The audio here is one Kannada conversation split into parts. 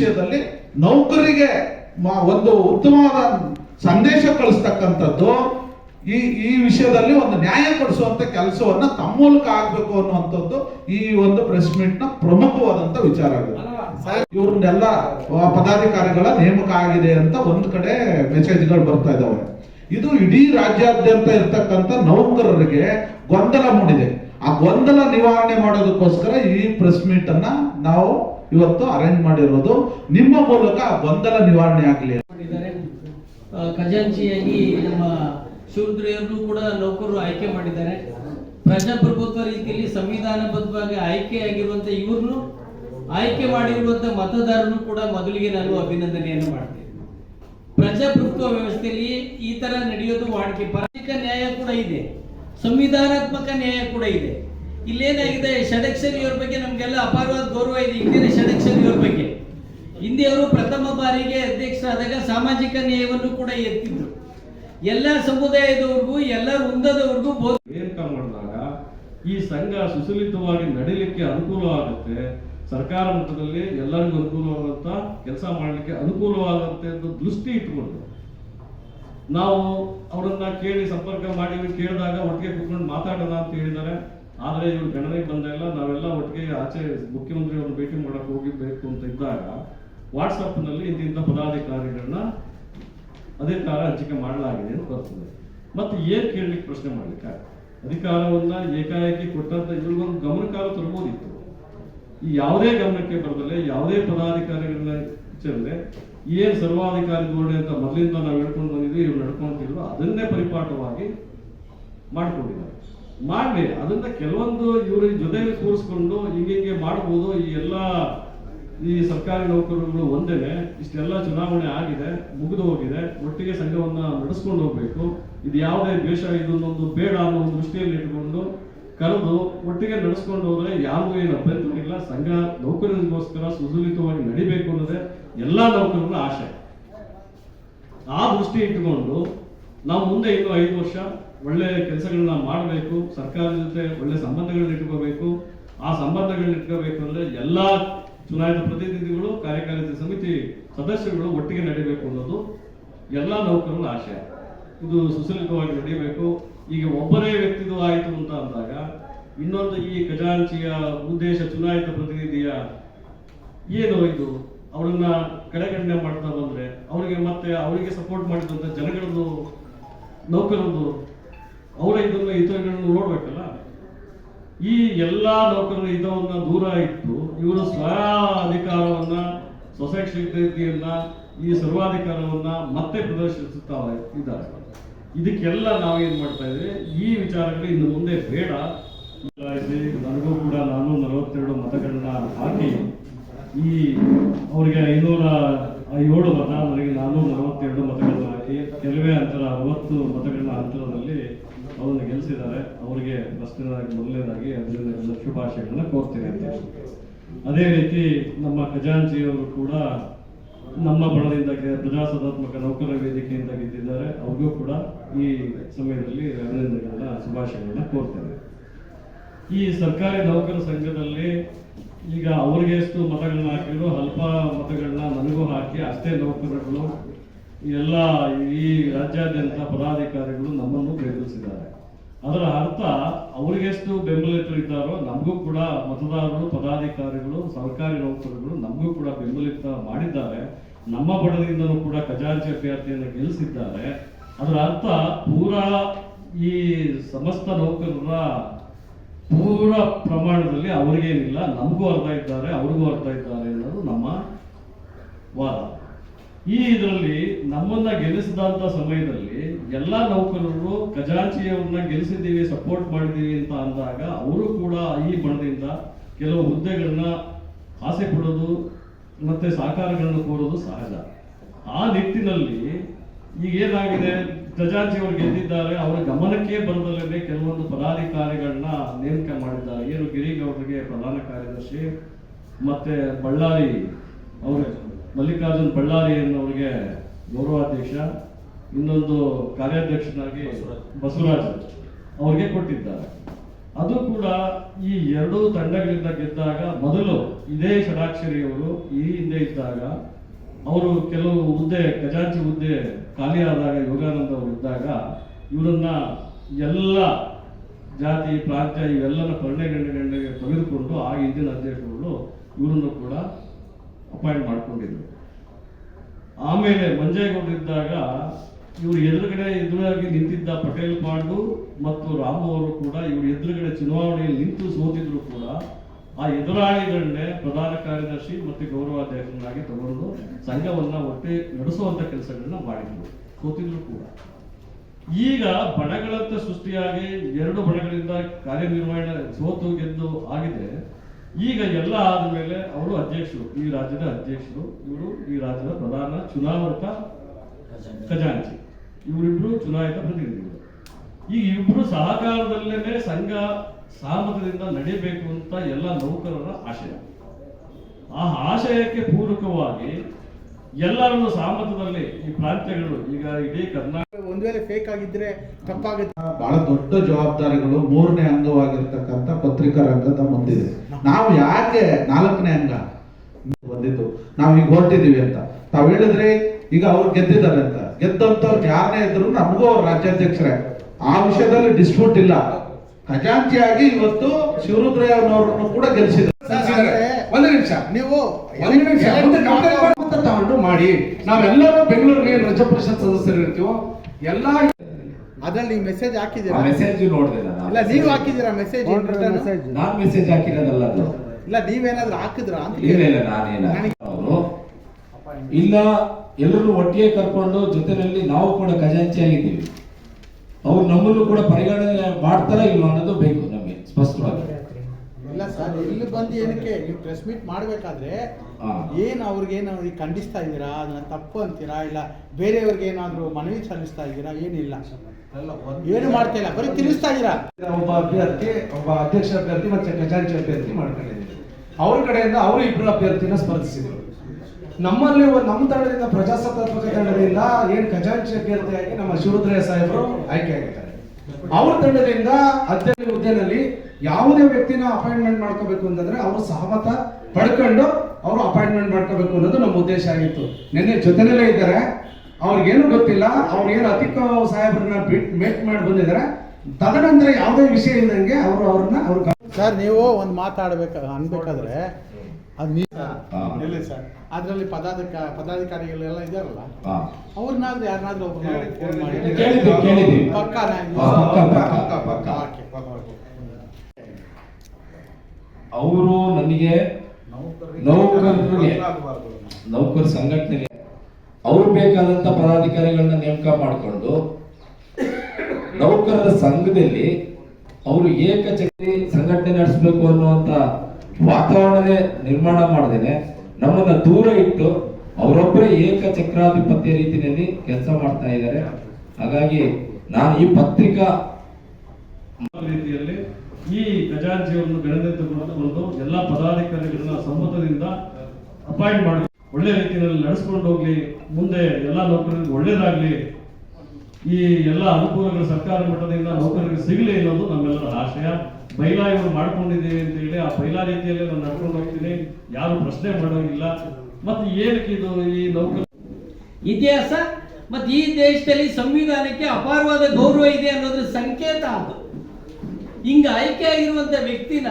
ವಿಷಯದಲ್ಲಿ ನೌಕರಿಗೆ ಒಂದು ಉತ್ತಮವಾದ ಸಂದೇಶ ಕಳಿಸ್ತಕ್ಕಂಥದ್ದು ಈ ಈ ವಿಷಯದಲ್ಲಿ ಒಂದು ನ್ಯಾಯ ಕೊಡಿಸುವಂತ ಕೆಲಸವನ್ನ ತಮ್ಮ ಮೂಲಕ ಆಗ್ಬೇಕು ಅನ್ನುವಂಥದ್ದು ಈ ಒಂದು ಪ್ರೆಸ್ ಮೀಟ್ನ ಪ್ರಮುಖವಾದಂತ ವಿಚಾರ ಆಗಿದೆ ಇವ್ರನ್ನೆಲ್ಲ ಪದಾಧಿಕಾರಿಗಳ ನೇಮಕ ಆಗಿದೆ ಅಂತ ಒಂದ್ ಕಡೆ ಮೆಸೇಜ್ಗಳು ಬರ್ತಾ ಇದಾವೆ. ಇದು ಇಡೀ ರಾಜ್ಯಾದ್ಯಂತ ಇರ್ತಕ್ಕಂಥ ನೌಕರರಿಗೆ ಗೊಂದಲ ಮೂಡಿದೆ. ಆ ಗೊಂದಲ ನಿವಾರಣೆ ಮಾಡೋದಕ್ಕೋಸ್ಕರ ಈ ಪ್ರೆಸ್ ಮೀಟ್ ಅನ್ನ ನಾವು ಇವತ್ತು ಅರೇಂಜ್ ಮಾಡಿರೋದು ನಿಮ್ಮ ಮೂಲಕ ಗೊಂದಲ ನಿವಾರಣೆ ಆಗಲಿ ಖಜಾಂಚಿಯಾಗಿ ನಮ್ಮ ಶಿವರುದ್ರಯ್ಯವ್ರನ್ನು ಕೂಡ ನೌಕರರು ಆಯ್ಕೆ ಮಾಡಿದ್ದಾರೆ. ಪ್ರಜಾಪ್ರಭುತ್ವ ರೀತಿಯಲ್ಲಿ ಸಂವಿಧಾನಬದ್ಧವಾಗಿ ಆಯ್ಕೆಯಾಗಿರುವಂತ ಇವ್ರನ್ನು ಆಯ್ಕೆ ಮಾಡಿರುವಂತ ಮತದಾರರು ಕೂಡ ಮೊದಲಿಗೆ ನಾನು ಅಭಿನಂದನೆಯನ್ನು ಮಾಡ್ತೇನೆ. ಪ್ರಜಾಪ್ರಭುತ್ವ ವ್ಯವಸ್ಥೆಯಲ್ಲಿ ಈ ತರ ನಡೆಯೋದು ವಾಡಿಕೆ. ಪರಾಜಿಕ ನ್ಯಾಯ ಕೂಡ ಇದೆ. ಸಂವಿಧಾನಾತ್ಮಕ ನ್ಯಾಯ ಕೂಡ ಇದೆ. ಇಲ್ಲೇನಾಗಿದೆ? ಷಡಕ್ಷರಿಯವ್ರ ಬಗ್ಗೆ ನಮ್ಗೆಲ್ಲ ಅಪಾರವಾದ ಗೌರವ ಇದೆ. ಇಂದಿನ ಷಡಕ್ಷರಿಯವ್ರ ಬಗ್ಗೆ. ಹಿಂದೆ ಅವರು ಪ್ರಥಮ ಬಾರಿಗೆ ಅಧ್ಯಕ್ಷರಾದಾಗ ಸಾಮಾಜಿಕ ನ್ಯಾಯವನ್ನು ಕೂಡ ಎತ್ತಿದ್ರು. ಎಲ್ಲ ಸಮುದಾಯದವ್ರಿಗೂ, ಎಲ್ಲ ವೃಂದದವ್ರಿಗೂ ಮಾಡಿದಾಗ ಈ ಸಂಘ ಸುಸಲಿತವಾಗಿ ನಡೀಲಿಕ್ಕೆ ಅನುಕೂಲ ಆಗುತ್ತೆ. ಸರ್ಕಾರ ಮಟ್ಟದಲ್ಲಿ ಎಲ್ಲರಿಗೂ ಅನುಕೂಲವಾದಂತ ಕೆಲಸ ಮಾಡಲಿಕ್ಕೆ ಅನುಕೂಲವಾಗುತ್ತೆ ಅಂತ ದೃಷ್ಟಿ ಇಟ್ಕೊಂಡು ನಾವು ಅವರನ್ನ ಕೇಳಿ ಸಂಪರ್ಕ ಮಾಡಿ ಕೇಳಿದಾಗ ಒಟ್ಟಿಗೆ ಕುತ್ಕೊಂಡು ಮಾತಾಡೋಣ ಅಂತ ಹೇಳಿದ್ದಾರೆ. ಆದ್ರೆ ಇವರು ಗಣನೆಗೆ ಬಂದಾಗೆಲ್ಲ ನಾವೆಲ್ಲ ಒಟ್ಟಿಗೆ ಆಚೆ ಮುಖ್ಯಮಂತ್ರಿ ಅವ್ರನ್ನ ಭೇಟಿ ಮಾಡೋಕೆ ಹೋಗಿಬೇಕು ಅಂತ ಇದ್ದಾಗ ವಾಟ್ಸಪ್ನಲ್ಲಿ ಇಂತಿಂತ ಪದಾಧಿಕಾರಿಗಳನ್ನ ಅಧಿಕಾರ ಹಂಚಿಕೆ ಮಾಡಲಾಗಿದೆ ಅಂತ ಬರ್ತದೆ. ಮತ್ತೆ ಏನ್ ಕೇಳಲಿಕ್ಕೆ ಪ್ರಶ್ನೆ ಮಾಡ್ಲಿಕ್ಕೆ ಅಧಿಕಾರವನ್ನ ಏಕಾಏಕಿ ಕೊಟ್ಟಂತ ಇವ್ರಿಗೊಂದು ಗಮನಕಾರ ತರಬಹುದಿತ್ತು ಈ ಯಾವುದೇ ಗಮನಕ್ಕೆ ಬರದಲ್ಲೇ ಯಾವುದೇ ಪದಾಧಿಕಾರಿಗಳನ್ನ ವಿಚಾರದೆ ಏನ್ ಸರ್ವಾಧಿಕಾರಿ ಧೋರಣೆ ಅಂತ ಮೊದಲಿಂದ ನಾವು ಹೇಳ್ಕೊಂಡು ಬಂದಿದ್ವಿ, ಇವ್ರು ನಡ್ಕೊಂತಿದ್ರು, ಅದನ್ನೇ ಪರಿಪಾಠವಾಗಿ ಮಾಡ್ಕೊಂಡಿದ್ದಾರೆ. ಮಾಡ್ಲಿ. ಅದನ್ನ ಕೆಲವೊಂದು ಇವ್ರ ಜೊತೆಗೆ ಕೂರಿಸ್ಕೊಂಡು ಹಿಂಗೆ ಮಾಡಬಹುದು ಈ ಎಲ್ಲ ಈ ಸರ್ಕಾರಿ ನೌಕರರುಗಳು ಒಂದೇನೆ, ಇಷ್ಟೆಲ್ಲ ಚುನಾವಣೆ ಆಗಿದೆ, ಮುಗಿದು ಹೋಗಿದೆ. ಒಟ್ಟಿಗೆ ಸಂಘವನ್ನ ನಡೆಸ್ಕೊಂಡು ಹೋಗ್ಬೇಕು. ಇದು ಯಾವುದೇ ದ್ವೇಷ, ಇದನ್ನೊಂದು ಬೇಡ ಅನ್ನೋ ಒಂದು ದೃಷ್ಟಿಯಲ್ಲಿ ಇಟ್ಕೊಂಡು ಕರೆದು ಒಟ್ಟಿಗೆ ನಡೆಸ್ಕೊಂಡು ಹೋದ್ರೆ ಯಾರಿಗೂ ಏನು ಅಭ್ಯಂತರ ಇಲ್ಲ. ಸಂಘ ನೌಕರರಿಗೋಸ್ಕರ ಸುಸೂಲಿತವಾಗಿ ನಡಿಬೇಕು ಅನ್ನೋದೇ ಎಲ್ಲಾ ನೌಕರರ ಆಶೆ. ಆ ದೃಷ್ಟಿ ಇಟ್ಟುಕೊಂಡು ನಾವು ಮುಂದೆ ಇನ್ನು ಐದು ವರ್ಷ ಒಳ್ಳೆ ಕೆಲಸಗಳನ್ನ ಮಾಡಬೇಕು, ಸರ್ಕಾರದ ಜೊತೆ ಒಳ್ಳೆ ಸಂಬಂಧಗಳನ್ನ ಇಟ್ಕೋಬೇಕು. ಆ ಸಂಬಂಧಗಳನ್ನ ಇಟ್ಕೋಬೇಕು ಅಂದ್ರೆ ಎಲ್ಲಾ ಚುನಾಯಿತ ಪ್ರತಿನಿಧಿಗಳು ಕಾರ್ಯಕಾರಿ ಸಮಿತಿ ಸದಸ್ಯರುಗಳು ಒಟ್ಟಿಗೆ ನಡೀಬೇಕು ಅನ್ನೋದು ಎಲ್ಲಾ ನೌಕರರ ಆಶಯ. ಇದು ಸುಸಲಿತವಾಗಿ ನಡೀಬೇಕು. ಈಗ ಒಬ್ಬರೇ ವ್ಯಕ್ತಿದು ಆಯಿತು ಅಂತ ಅಂದಾಗ, ಇನ್ನೊಂದು ಈ ಖಜಾಂಚಿಯ ಉದ್ದೇಶ ಚುನಾಯಿತ ಪ್ರತಿನಿಧಿಯ ಏನು ಇದು? ಅವರನ್ನ ಕಡೆಗಣನೆ ಮಾಡ್ತಾ ಬಂದ್ರೆ ಅವರಿಗೆ ಮತ್ತೆ ಅವರಿಗೆ ಸಪೋರ್ಟ್ ಮಾಡಿದಂತ ಜನಗಳದ್ದು, ನೌಕರದ್ದು ಅವರ ಇದನ್ನು ಹಿತಗಳನ್ನು ನೋಡ್ಬೇಕಲ್ಲ? ಈ ಎಲ್ಲಾ ನೌಕರರ ಹಿತವನ್ನ ದೂರ ಇಟ್ಟು ಇವರು ಸ್ವ ಅಧಿಕಾರವನ್ನ ಸ್ವಶಿಕ್ಷತೆಯನ್ನ ಈ ಸರ್ವಾಧಿಕಾರವನ್ನ ಮತ್ತೆ ಪ್ರದರ್ಶಿಸುತ್ತಾ ಇದ್ದಾರೆ. ಇದಕ್ಕೆಲ್ಲ ನಾವೇನ್ ಮಾಡ್ತಾ ಇದ್ದೀವಿ ಈ ವಿಚಾರಗಳು ಇನ್ನು ಮುಂದೆ ಬೇಡ. ನನಗೂ ಕೂಡ ನಾನು ನಲವತ್ತೆರಡು ಮತಗಳನ್ನ ಹಾಕಿ ಈ ಅವರಿಗೆ ಐನೂರ ಏಳು ಮತ, ನನಗೆ ನಾನು ನಲವತ್ತೆರಡು ಮತಗಳನ್ನ ಕೆಲವೇ ಅಂತರ ಅರವತ್ತು ಮತಗಳ ಅಂತರದಲ್ಲಿ ಅವರನ್ನು ಗೆಲ್ಲಿಸಿದ್ದಾರೆ. ಅವರಿಗೆ ಫಸ್ಟ್ನೇದಾಗಿ ಮೊದಲನೇದಾಗಿ ಅದರಿಂದ ಶುಭಾಶಯಗಳನ್ನ ಕೋರ್ತೇನೆ ಅಂತ ಅದೇ ರೀತಿ ನಮ್ಮ ಖಜಾಂಚಿಯವರು ಕೂಡ ನಮ್ಮ ಬಣದಿಂದ ಪ್ರಜಾಸತ್ತಾತ್ಮಕ ನೌಕರ ವೇದಿಕೆಯಿಂದ ಗೆದ್ದಿದ್ದಾರೆ. ಅವ್ರಿಗೂ ಕೂಡ ಈ ಸಮಯದಲ್ಲಿ ಅಭಿನಂದನೆಗಳನ್ನ, ಶುಭಾಶಯಗಳನ್ನ ಕೋರ್ತೇನೆ. ಈ ಸರ್ಕಾರಿ ನೌಕರ ಸಂಘದಲ್ಲಿ ಈಗ ಅವ್ರಿಗೆ ಎಷ್ಟು ಮತಗಳನ್ನ ಹಾಕಿದ್ರು ಅಲ್ಪ ಮತಗಳನ್ನ ನನಗೂ ಹಾಕಿ ಅಷ್ಟೇ ನೌಕರರುಗಳು ಎಲ್ಲ ಈ ರಾಜ್ಯಾದ್ಯಂತ ಪದಾಧಿಕಾರಿಗಳು ನಮ್ಮನ್ನು ಬೆಂಬಲಿಸಿದ್ದಾರೆ. ಅದರ ಅರ್ಥ ಅವ್ರಿಗೆಷ್ಟು ಬೆಂಬಲಿತರಿದ್ದಾರೋ ನಮಗೂ ಕೂಡ ಮತದಾರರು, ಪದಾಧಿಕಾರಿಗಳು, ಸರ್ಕಾರಿ ನೌಕರರು ನಮಗೂ ಕೂಡ ಬೆಂಬಲಿತ ಮಾಡಿದ್ದಾರೆ. ನಮ್ಮ ಬಡದಿಂದಲೂ ಕೂಡ ಖಜಾಂಚಿ ಅಭ್ಯರ್ಥಿಯನ್ನು ಗೆಲ್ಲಿಸಿದ್ದಾರೆ. ಅದರ ಅರ್ಥ ಪೂರಾ ಈ ಸಮಸ್ತ ನೌಕರರ ಪೂರ ಪ್ರಮಾಣದಲ್ಲಿ ಅವರಿಗೇನಿಲ್ಲ, ನಮಗೂ ಅರ್ಥ ಇದ್ದಾರೆ, ಅವ್ರಿಗೂ ಅರ್ಥ ಇದ್ದಾರೆ ಅನ್ನೋದು ನಮ್ಮ ವಾದ. ಈ ಇದರಲ್ಲಿ ನಮ್ಮನ್ನ ಗೆಲ್ಲಿಸಿದಂತ ಸಮಯದಲ್ಲಿ ಎಲ್ಲಾ ನೌಕರರು ಖಜಾಂಚಿಯವ್ರನ್ನ ಗೆಲ್ಲಿಸಿದ್ದೀವಿ ಸಪೋರ್ಟ್ ಮಾಡಿದ್ದೀವಿ ಅಂತ ಅಂದಾಗ ಅವರು ಕೂಡ ಈ ಬಣದಿಂದ ಕೆಲವು ಹುದ್ದೆಗಳನ್ನ ಆಸೆ ಕೊಡೋದು ಮತ್ತೆ ಸಹಕಾರಗಳನ್ನು ಕೋರೋದು ಸಹಜ. ಆ ನಿಟ್ಟಿನಲ್ಲಿ ಈಗ ಏನಾಗಿದೆ? ಖಜಾಂಚಿ ಅವರು ಗೆದ್ದಿದ್ದಾರೆ, ಅವರ ಗಮನಕ್ಕೆ ಬರದಲ್ಲೇ ಕೆಲವೊಂದು ಪದಾಧಿಕಾರಿಗಳನ್ನ ನೇಮಕ ಮಾಡಿದ್ದಾರೆ. ಏನು ಗಿರಿಗೌಡರಿಗೆ ಪ್ರಧಾನ ಕಾರ್ಯದರ್ಶಿ ಮತ್ತೆ ಬಳ್ಳಾರಿ ಅವರು. ಮಲ್ಲಿಕಾರ್ಜುನ್ ಬಳ್ಳಾರಿ ಅನ್ನೋರಿಗೆ ಗೌರವಾಧ್ಯಕ್ಷ, ಇನ್ನೊಂದು ಕಾರ್ಯಾಧ್ಯಕ್ಷನಾಗಿ ಬಸವರಾಜ್ ಅವ್ರಿಗೆ ಕೊಟ್ಟಿದ್ದಾರೆ. ಅದು ಕೂಡ ಈ ಎರಡೂ ತಂಡಗಳಿಂದ ಗೆದ್ದಾಗ ಮೊದಲು ಇದೇ ಷಡಾಕ್ಷರಿಯವರು ಈ ಹಿಂದೆ ಇದ್ದಾಗ, ಅವರು ಕೆಲವು ಹುದ್ದೆ, ಖಜಾಂಚಿ ಹುದ್ದೆ ಖಾಲಿಯಾದಾಗ ಆದಾಗ, ಯೋಗಾನಂದ ಅವರು ಇದ್ದಾಗ ಇವರನ್ನ ಎಲ್ಲ ಜಾತಿ, ಪ್ರಾಂತ್ಯ ಇವೆಲ್ಲನ ಪರಿಣೆಗಂಡಿಗೆ ತೆಗೆದುಕೊಂಡು ಆ ಹಿಂದಿನ ಅಧ್ಯಕ್ಷರುಗಳು ಇವರನ್ನು ಕೂಡ ಅಪಾಯಿಂಟ್ ಮಾಡ್ಕೊಂಡಿದ್ರು. ಆಮೇಲೆ ಮಂಜೇಗೌಡ ಇದ್ದಾಗ ಇವರು ಎದುರುಗಡೆ ಎದುರಾಗಿ ನಿಂತಿದ್ದ ಪಟೇಲ್ ಪಾಂಡು ಮತ್ತು ರಾಮು ಅವರು ಕೂಡ ಇವರು ಎದುರುಗಡೆ ಚುನಾವಣೆಯಲ್ಲಿ ನಿಂತು ಸೋತಿದ್ರು ಕೂಡ ಆ ಎದುರಾಳಿಗಳನ್ನೇ ಪ್ರಧಾನ ಕಾರ್ಯದರ್ಶಿ ಮತ್ತು ಗೌರವಾಧ್ಯಕ್ಷರನ್ನಾಗಿ ತಗೊಂಡು ಸಂಘವನ್ನ ಒಟ್ಟೆ ನಡೆಸುವಂತ ಕೆಲಸಗಳನ್ನ ಮಾಡಿದ್ರು, ಸೋತಿದ್ರು ಕೂಡ. ಈಗ ಬಣಗಳಂತ ಸೃಷ್ಟಿಯಾಗಿ ಎರಡು ಬಣಗಳಿಂದ ಕಾರ್ಯನಿರ್ವಹಣೆ ಸೋತು ಗೆದ್ದು ಆಗಿದೆ. ಈಗ ಎಲ್ಲ ಆದ್ಮೇಲೆ ಅವರು ಅಧ್ಯಕ್ಷರು ಈ ರಾಜ್ಯದ ಅಧ್ಯಕ್ಷರು ಇವರು ಈ ರಾಜ್ಯದ ಪ್ರಧಾನ ಚುನಾವಣಾ ಖಜಾಂಚಿ. ಇವರಿಬ್ರು ಚುನಾಯಿತ ಪ್ರತಿನಿಧಿಗಳು. ಈಗ ಇಬ್ರು ಸಹಕಾರದಲ್ಲೇನೆ ಸಂಘ ಸಹಮತದಿಂದ ನಡೀಬೇಕು ಅಂತ ಎಲ್ಲ ನೌಕರರ ಆಶಯ. ಆ ಆಶಯಕ್ಕೆ ಪೂರಕವಾಗಿ ಎಲ್ಲರನ್ನು ಸಹಮತದಲ್ಲಿ ಈ ಪ್ರಾಂತ್ಯಗಳು ಈಗ ಇಡೀ ಕರ್ನಾಟಕ ಒಂದ್ ವೇಳೆ ಫೇಕ್ ಆಗಿದ್ರೆ ತಪ್ಪಾಗುತ್ತೆ. ಬಹಳ ದೊಡ್ಡ ಜವಾಬ್ದಾರಿಗಳು ಮೂರನೇ ಅಂಗವಾಗಿರ್ತಕ್ಕಂಥ ಪತ್ರಿಕಾ ರಂಗದ ಮುಂದಿದೆ ನಾವು ಯಾಕೆ ನಾಲ್ಕನೇ ಅಂಗ? ಬಂದಿದ್ದು. ನಾವು ಈಗ ಹೊರಟಿದೀವಿ ಅಂತ. ತಾವ್ ಹೇಳಿದ್ರೆ ಈಗ ಅವ್ರು ಗೆದ್ದಿದ್ದಾರೆ ಅಂತ. ಗೆದ್ದಂತವ್ರು ಯಾರನ್ನೇ ಇದ್ರು ನಮಗೂ ಅವ್ರ ರಾಜ್ಯಾಧ್ಯಕ್ಷರೇ. ಆ ವಿಷಯದಲ್ಲಿ ಡಿಸ್ಪ್ಯೂಟ್ ಇಲ್ಲ. ಖಜಾಂಚಿಯಾಗಿ ಇವತ್ತು ಶಿವರುದ್ರಯ್ಯನವರನ್ನು ಕೂಡ ಗೆಲ್ಸಿದ್ರು ಒಂದು ನಿಮಿಷ. ನೀವು ಒಂದು ನಿಮಿಷ. ಒಂದು ಕಂಪ್ಲೇಂಟ್ ಮಾಡ್ಕೊಂತ ತಗೊಂಡು ಮಾಡಿ. ನಾವೆಲ್ಲರೂ ಬೆಂಗಳೂರಿಗೆ ರಜಾ ಪರಿಷತ್ ಸದಸ್ಯರು ಇರ್ತೀವೋ ಎಲ್ಲಾ ಅದರಲ್ಲಿ ಮೆಸೇಜ್ ಹಾಕಿದ್ದೀರಾ? ಮೆಸೇಜ್ ನೋಡಿದೆ ನಾನು. ಇಲ್ಲ ನೀವು ಹಾಕಿದ್ದೀರಾ ಮೆಸೇಜ್ ನಾನು ಮೆಸೇಜ್ ಹಾಕಿರೋದಲ್ಲ ಅದು. ಇಲ್ಲ ನೀವೇನಾದ್ರೂ ಹಾಕಿದ್ರಾ ಅಂತ ಇಲ್ಲ. ಇಲ್ಲ ನಾನೇನ ಅವರು. ಇಲ್ಲ ಎಲ್ಲರೂ ಒಟ್ಟಿಗೆ ಕರ್ಕೊಂಡು ಜೊತೆಯಲ್ಲಿ ನಾವು ಕೂಡ ಖಜಾಂಚಿ ಆಗಿದ್ದೀವಿ ಅವ್ರು ನಮ್ಮನ್ನು ಕೂಡ ಪರಿಗಣನೆ ಮಾಡ್ತಾರ ಇಲ್ವಾ ಅನ್ನೋದು ಬೇಕು ನಮಗೆ ಸ್ಪಷ್ಟವಾಗಿ. ಸರ್ ಇಲ್ಲಿ ಬಂದು ಏನಕ್ಕೆ ನೀವು ಪ್ರೆಸ್ ಮೀಟ್ ಮಾಡ್ಬೇಕಾದ್ರೆ ಏನು ಅವ್ರಿಗೆ ಏನು ಈಗ ಖಂಡಿಸ್ತಾ ಇದ್ದೀರಾ? ಅದನ್ನ ತಪ್ಪು ಅಂತೀರಾ? ಇಲ್ಲ ಬೇರೆಯವ್ರಿಗೆ ಏನಾದ್ರು ಮನವಿ ಸಲ್ಲಿಸ್ತಾ ಇದ್ದೀರಾ? ಏನಿಲ್ಲ. ಏನು ಮಾಡ್ತಾ ಇಲ್ಲ ಬರೀ ತಿಳಿಸ್ತಾ ಇದ್ದೀರಾ? ಒಬ್ಬ ಅಭ್ಯರ್ಥಿ ಒಬ್ಬ ಅಧ್ಯಕ್ಷ ಅಭ್ಯರ್ಥಿ ಮತ್ತೆ ಖಜಾಂಚಿ ಅಭ್ಯರ್ಥಿ ಮಾಡ್ಕೊಂಡಿದ್ದೀವಿ ಅವ್ರ ಕಡೆಯಿಂದ ಅವರು ಇಬ್ಬರು ಅಭ್ಯರ್ಥಿನ ಸ್ಪರ್ಧಿಸಿದ್ರು. ನಮ್ಮಲ್ಲಿ ಒಂದು- ನಮ್ಮ ತಂಡದಿಂದ ಪ್ರಜಾಸತ್ತಾತ್ಮಕ ತಂಡದಿಂದ ಏನು ಖಜಾಂಚಿ ಅಭ್ಯರ್ಥಿಯಾಗಿ ನಮ್ಮ ಶಿವರುದ್ರಯ್ಯ ಸಾಹೇಬರು ಆಯ್ಕೆ ಆಗಿದ್ದಾರೆ. ಅವ್ರ ತಂಡದಿಂದ ಅಧ್ಯಕ್ಷ ಹುದ್ದೆನಲ್ಲಿ ಯಾವುದೇ ವ್ಯಕ್ತಿನ ಅಪಾಯಿಂಟ್ಮೆಂಟ್ ಮಾಡ್ಕೋಬೇಕು ಅಂತಂದ್ರೆ ಅವರು ಸಹಮತ ಪಡ್ಕೊಂಡು ಅವರು ಅಪಾಯಿಂಟ್ಮೆಂಟ್ ಮಾಡ್ಕೋಬೇಕು ಅನ್ನೋದು ನಮ್ಮ ಉದ್ದೇಶ ಆಗಿತ್ತು. ನಿನ್ನೆ ಜೊತೆನಲ್ಲೇ ಇದ್ದಾರೆ. ಅವ್ರಿಗೇನು ಗೊತ್ತಿಲ್ಲ ಅವ್ರು ಏನು ಅತಿಕ್ ಸಾಹೇಬ್ರನ್ನ ಬಿಟ್ ಮೇಟ್ ಮಾಡಿ ಬಂದಿದ್ದಾರೆ. ತದನಂತರ ಯಾವುದೇ ವಿಷಯ ಇದ್ದಂಗೆ ಅವರು ಅವ್ರನ್ನ ಅವ್ರು ಸರ್ ನೀವು ಒಂದು ಮಾತಾಡ್ಬೇಕು ಅನ್ಬೇಕಾದ್ರೆ ಅದು ನೀವು. ಸರ್. ಅದರಲ್ಲಿ ಪದಾಧಿಕ ಪದಾಧಿಕಾರಿಗಳೆಲ್ಲ ಇದಾರಲ್ಲ. ಅವ್ರನ್ನಾದ್ರೂ ಯಾರನ್ನಾದ್ರೂ ಒಬ್ಬರು ಪಕ್ಕಾ ಹಾ, ಪಕ್ಕ, ಪಕ್ಕ, ಪಕ್ಕ. ಓಕೆ ಓಕೆ ಅವರು ನನಗೆ ನೌಕರರಿಗೆ ನೌಕರ ಸಂಘಟನೆಗೆ ಅವ್ರು ಬೇಕಾದಂತ ಪದಾಧಿಕಾರಿಗಳನ್ನ ನೇಮಕ ಮಾಡಿಕೊಂಡು ನೌಕರರ ಸಂಘದಲ್ಲಿ ಅವರು ಏಕಚಕ್ರಿ ಸಂಘಟನೆ ನಡೆಸಬೇಕು ಅನ್ನುವಂತ ವಾತಾವರಣನೇ ನಿರ್ಮಾಣ ಮಾಡದೇನೆ. ನಮ್ಮನ್ನ ದೂರ ಇಟ್ಟು ಅವರೊಬ್ಬರೇ ಏಕಚಕ್ರಾಧಿಪತ್ಯ ರೀತಿಯಲ್ಲಿ ಕೆಲಸ ಮಾಡ್ತಾ ಇದ್ದಾರೆ. ಹಾಗಾಗಿ ನಾನು ಈ ಪತ್ರಿಕಾ ರೀತಿಯಲ್ಲಿ ಈ ಖಜಾಂಚಿಯನ್ನು ಒಂದು ಎಲ್ಲ ಪದಾಧಿಕಾರಿಗಳನ್ನ ಸಮ್ಮತದಿಂದ ಅಪಾಯಿಂಟ್ ಮಾಡಿ, ಒಳ್ಳೆ ರೀತಿಯಲ್ಲಿ ನಡೆಸ್ಕೊಂಡು ಹೋಗ್ಲಿ, ಮುಂದೆ ಎಲ್ಲ ನೌಕರರಿಗೆ ಒಳ್ಳೇದಾಗ್ಲಿ, ಈ ಎಲ್ಲ ಅನುಕೂಲಗಳು ಸರ್ಕಾರ ಮಟ್ಟದಿಂದ ನೌಕರರಿಗೆ ಸಿಗಲಿ ಅನ್ನೋದು ನಮ್ಮೆಲ್ಲರ ಆಶಯ. ಬೈಲಾ ಇವರು ಮಾಡ್ಕೊಂಡಿದ್ದೀವಿ ಅಂತ ಹೇಳಿ ಆ ಬೈಲಾ ರೀತಿಯಲ್ಲಿ ನಾನು ನಡ್ಕೊಂಡು ಹೋಗ್ತೀನಿ, ಯಾರು ಪ್ರಶ್ನೆ ಮಾಡೋಂಗಿಲ್ಲ. ಮತ್ತೆ ಏನಕ್ಕೆ ಇದು ಈ ನೌಕರ ಇತಿಹಾಸ, ಮತ್ತೆ ಈ ದೇಶದಲ್ಲಿ ಸಂವಿಧಾನಕ್ಕೆ ಅಪಾರವಾದ ಗೌರವ ಇದೆ ಅನ್ನೋದ್ರ ಸಂಕೇತ ಅದು. ಹಿಂಗ ಆಯ್ಕೆ ಆಗಿರುವಂತ ವ್ಯಕ್ತಿನ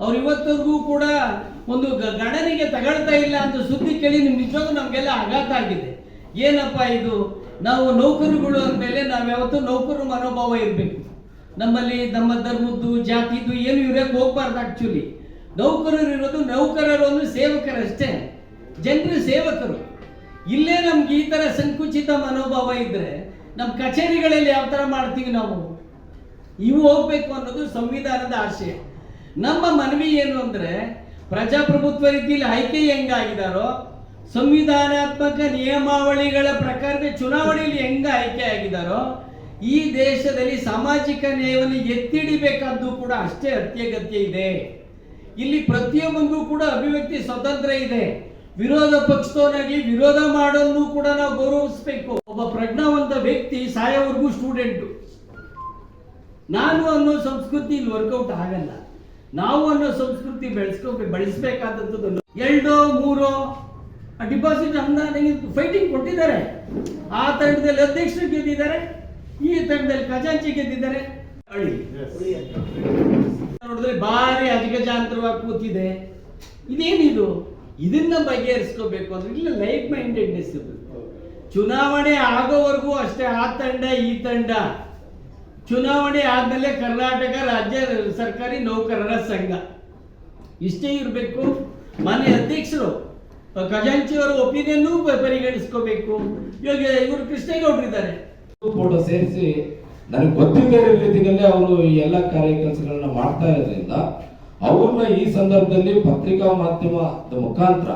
ಅವ್ರು ಇವತ್ತವರೆಗೂ ಕೂಡ ಒಂದು ಗಣನೆಗೆ ತಗೊಳ್ತಾ ಇಲ್ಲ ಅಂತ ಸುದ್ದಿ ಕೇಳಿ ನಿಜವಾಗ್ಲೂ ನಮ್ಗೆಲ್ಲ ಆಘಾತ ಆಗಿದೆ. ಏನಪ್ಪ ಇದು? ನಾವು ನೌಕರುಗಳು ಅಂದಮೇಲೆ ನಾವು ಯಾವತ್ತೂ ನೌಕರು ಮನೋಭಾವ ಇರಬೇಕು. ನಮ್ಮಲ್ಲಿ ನಮ್ಮ ಧರ್ಮದ್ದು ಜಾತಿದು ಏನು ಇರೋಕ್ಕೆ ಹೋಗ್ಬಾರ್ದು ಆ್ಯಕ್ಚುಲಿ ನೌಕರರು ಇರೋದು ನೌಕರರು ಅಂದ್ರೆ ಸೇವಕರಷ್ಟೇ. ಜನರು ಸೇವಕರು. ಇಲ್ಲೇ ನಮ್ಗೆ ಈ ಥರ ಸಂಕುಚಿತ ಮನೋಭಾವ ಇದ್ರೆ ನಮ್ಮ ಕಚೇರಿಗಳಲ್ಲಿ ಯಾವ ಥರ ಮಾಡ್ತೀವಿ ನಾವು? ಇವು ಹೋಗ್ಬೇಕು ಅನ್ನೋದು ಸಂವಿಧಾನದ ಆಶಯ. ನಮ್ಮ ಮನವಿ ಏನು ಅಂದ್ರೆ, ಪ್ರಜಾಪ್ರಭುತ್ವ ರೀತಿಯಲ್ಲಿ ಆಯ್ಕೆ ಹೆಂಗಾಗಿದಾರೋ, ಸಂವಿಧಾನಾತ್ಮಕ ನಿಯಮಾವಳಿಗಳ ಪ್ರಕಾರ ಚುನಾವಣೆಯಲ್ಲಿ ಹೆಂಗ ಆಯ್ಕೆ ಆಗಿದಾರೋ, ಈ ದೇಶದಲ್ಲಿ ಸಾಮಾಜಿಕ ನ್ಯಾಯವನ್ನು ಎತ್ತಿಡಿಬೇಕಾದ್ದು ಕೂಡ ಅಷ್ಟೇ ಅತ್ಯಗತ್ಯ ಇದೆ. ಇಲ್ಲಿ ಪ್ರತಿಯೊಬ್ಬರಿಗೂ ಕೂಡ ಅಭಿವ್ಯಕ್ತಿ ಸ್ವತಂತ್ರ ಇದೆ. ವಿರೋಧ ಪಕ್ಷದವನಾಗಿ ವಿರೋಧ ಮಾಡಲು ಕೂಡ ನಾವು ಗೌರವಿಸಬೇಕು. ಒಬ್ಬ ಪ್ರಜ್ಞಾವಂತ ವ್ಯಕ್ತಿ ಸಾಯೋವರೆಗೂ ಸ್ಟೂಡೆಂಟ್ ನಾನು ಅನ್ನೋ ಸಂಸ್ಕೃತಿ ಇಲ್ಲಿ ವರ್ಕೌಟ್ ಆಗಲ್ಲ. ನಾವು ಅನ್ನೋ ಸಂಸ್ಕೃತಿ ಬೆಳೆಸ್ಕೋ ಬೆಳೆಸ್ಬೇಕಾದಂಥದ್ದು ಎರಡೋ ಮೂರೋ ಡಿಪಾಸಿಟ್ ಅನುದಾನ ಫೈಟಿಂಗ್ ಕೊಟ್ಟಿದ್ದಾರೆ. ಆ ತಂಡದಲ್ಲಿ ಅಧ್ಯಕ್ಷರು ಗೆದ್ದಿದ್ದಾರೆ ಈ ತಂಡದಲ್ಲಿ ಖಜಾಂಚಿ ಗೆದ್ದಿದ್ದಾರೆ. ನೋಡಿದ್ರೆ ಭಾರಿ ಅಜಗಜಾಂತರವಾಗಿ ಕೂತಿದೆ. ಇದೇನಿದು? ಇದನ್ನ ಬಗೆಹರಿಸ್ಕೋಬೇಕು ಅಂದ್ರೆ ಇಲ್ಲ ಲೈಫ್ ಮೈಂಡೆಡ್ನೆಸ್ ಇರ್ತದೆ ಚುನಾವಣೆ ಆಗೋವರೆಗೂ ಅಷ್ಟೇ ಆ ತಂಡ ಈ ತಂಡ. ಚುನಾವಣೆ ಆದ್ಮೇಲೆ ಕರ್ನಾಟಕ ರಾಜ್ಯ ಸರ್ಕಾರಿ ನೌಕರರ ಸಂಘ. ಇಷ್ಟೇ ಇರಬೇಕು. ಮಾನ್ಯ ಅಧ್ಯಕ್ಷರು ಖಜಾಂಚಿಯವರ ಒಪಿನಿಯನ್ನು ಪರಿಗಣಿಸ್ಕೋಬೇಕು. ಇವಾಗ ಇವರು ಕೃಷ್ಣೇಗೌಡರು ಇದ್ದಾರೆ. ಫೋಟೋ ಸೇರಿಸಿ, ನನಗೆ ಗೊತ್ತಿದ್ದ ರೀತಿಯಲ್ಲಿ ಅವರು ಈ ಎಲ್ಲ ಕಾರ್ಯ ಕೆಲಸಗಳನ್ನ ಮಾಡ್ತಾ ಇರೋದ್ರಿಂದ, ಅವ್ರನ್ನ ಈ ಸಂದರ್ಭದಲ್ಲಿ ಪತ್ರಿಕಾ ಮಾಧ್ಯಮದ ಮುಖಾಂತರ